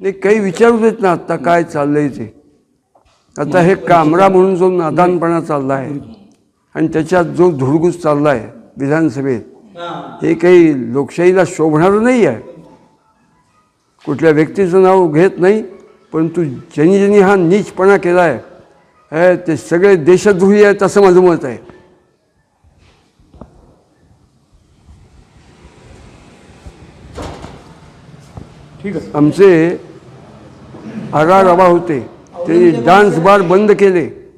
नाही काही विचारू देत ना आत्ता काय चाललंय ते. आता हे कामरा म्हणून जो नादानपणा चालला आहे आणि त्याच्यात जो धुडगूस चालला आहे विधानसभेत हे. काही लोकशाहीला शोभणारं नाही आहे. कुठल्या व्यक्तीचं नाव घेत नाही परंतु ज्यांनी ज्यांनी हा नीचपणा केला आहे हे ते सगळे देशद्रोही आहेत असं माझं मत आहे. ठीक आहे. आमचे रबा होते. ते डान्स बार बंद केले.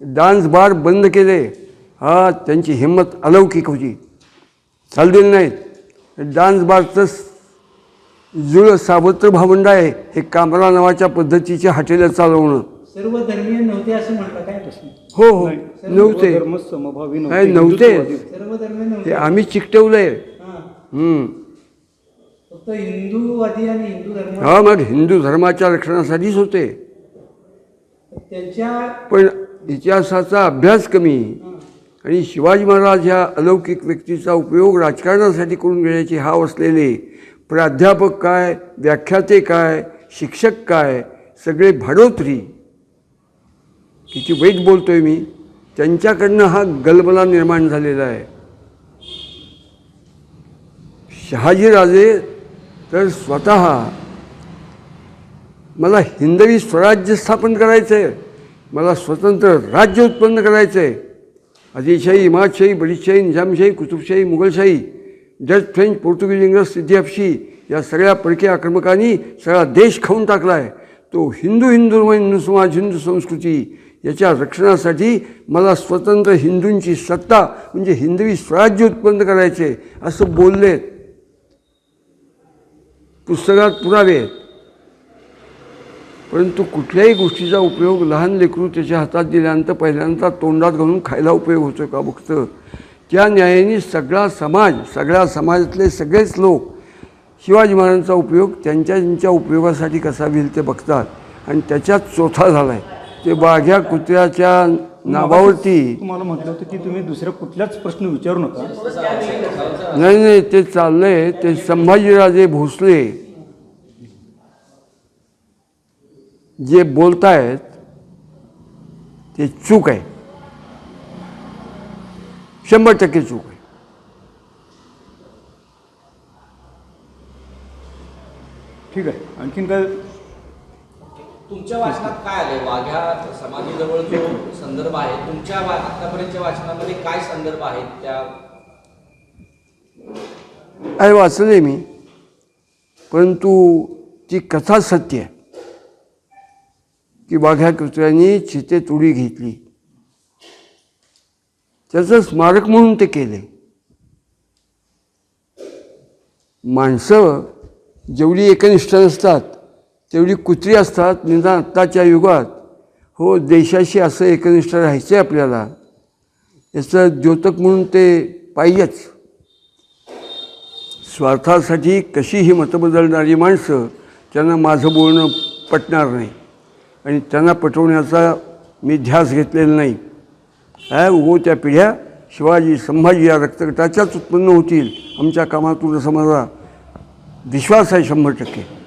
डान्स बार बंद केले. हा त्यांची हिंमत अलौकिक होती. चाललेली नाहीत. डान्स बारचं जुळ सावत्र भावंड आहे. हे कामरा नावाच्या पद्धतीचे हॉटेलं चालवणं. सर्व धर्मीय नव्हते असं काय हो हो. नव्हते. नव्हते. हे आम्ही चिकटवलंय. हम्म. फक्त हिंदूवादी आणि हिंदू धर्म. हा मग हिंदू धर्माच्या रक्षणासाठीच होते. त्यांच्या पण इतिहासाचा अभ्यास कमी आणि शिवाजी महाराज ह्या अलौकिक व्यक्तीचा उपयोग राजकारणासाठी करून घेण्याची हाव असलेले प्राध्यापक काय व्याख्याते काय शिक्षक काय सगळे भाडोत्री. किती वाईट बोलतोय मी. त्यांच्याकडनं हा गलबला निर्माण झालेला आहे. शहाजीराजे तर स्वतः मला हिंदवी स्वराज्य स्थापन करायचं आहे मला स्वतंत्र राज्य उत्पन्न करायचं आहे Adilshahi Imadshahi Badishahi Nizamshahi Qutubshahi Mughalshahi Dutch French Portuguese इंग्रज सिद्धिअपशी या सगळ्या परकीय आक्रमकांनी सगळा देश खाऊन टाकला आहे तो हिंदू हिंदू हिंदू समाज हिंदू संस्कृती याच्या रक्षणासाठी मला स्वतंत्र हिंदूंची सत्ता म्हणजे हिंदवी स्वराज्य उत्पन्न करायचे असं बोललेत. पुस्तकात पुरावे. आहेत परंतु कुठल्याही गोष्टीचा उपयोग लहान लेकरू त्याच्या हातात दिल्यानंतर पहिल्यांदा तोंडात घालून खायला उपयोग होतो का बघतं त्या न्यायाने सगळा समाज सगळ्या समाजातले सगळेच लोक शिवाजी महाराजांचा उपयोग त्यांच्या त्यांच्या उपयोगासाठी कसा होईल ते बघतात. आणि त्याच्यात चोथा झाला आहे ते बाघ्या कुत्र्याच्या नावावरती. तुम्हाला म्हटलं होतं की तुम्ही दुसऱ्या कुठल्याच प्रश्न विचारू नका. नाही नाही ते चाललंय. ते संभाजीराजे भोसले जे बोलतायत ते चूक आहे. शंभर टक्के चूक आहे. ठीक आहे. आणखीन काय तुमच्या वाचनात काय आले वाघ्या समाधीजवळ जो संदर्भ आहे तुमच्या आतापर्यंतच्या वाचनामध्ये काय संदर्भ आहेत? त्या अरे वाचले मी परंतु ती कथा सत्य आहे. की वाघ्या कुत्र्यांनी चितेत उडी घेतली. त्याचं स्मारक म्हणून ते केले माणसं जेवढी एकनिष्ठ नसतात तेवढी कुत्री असतात निदान आत्ताच्या युगात. हो देशाशी असं एकनिष्ठ राहायचं आहे आपल्याला. याचं द्योतक म्हणून ते पाहिजेच. स्वार्थासाठी कशीही मतं बदलणारी माणसं त्यांना माझं बोलणं पटणार नाही. आणि त्यांना पटवण्याचा मी ध्यास घेतलेला नाही. काय उगो त्या पिढ्या? शिवाजी संभाजी या रक्तगटाच्याच उत्पन्न होतील. आमच्या कामातून समजा माझा विश्वास आहे शंभर टक्के.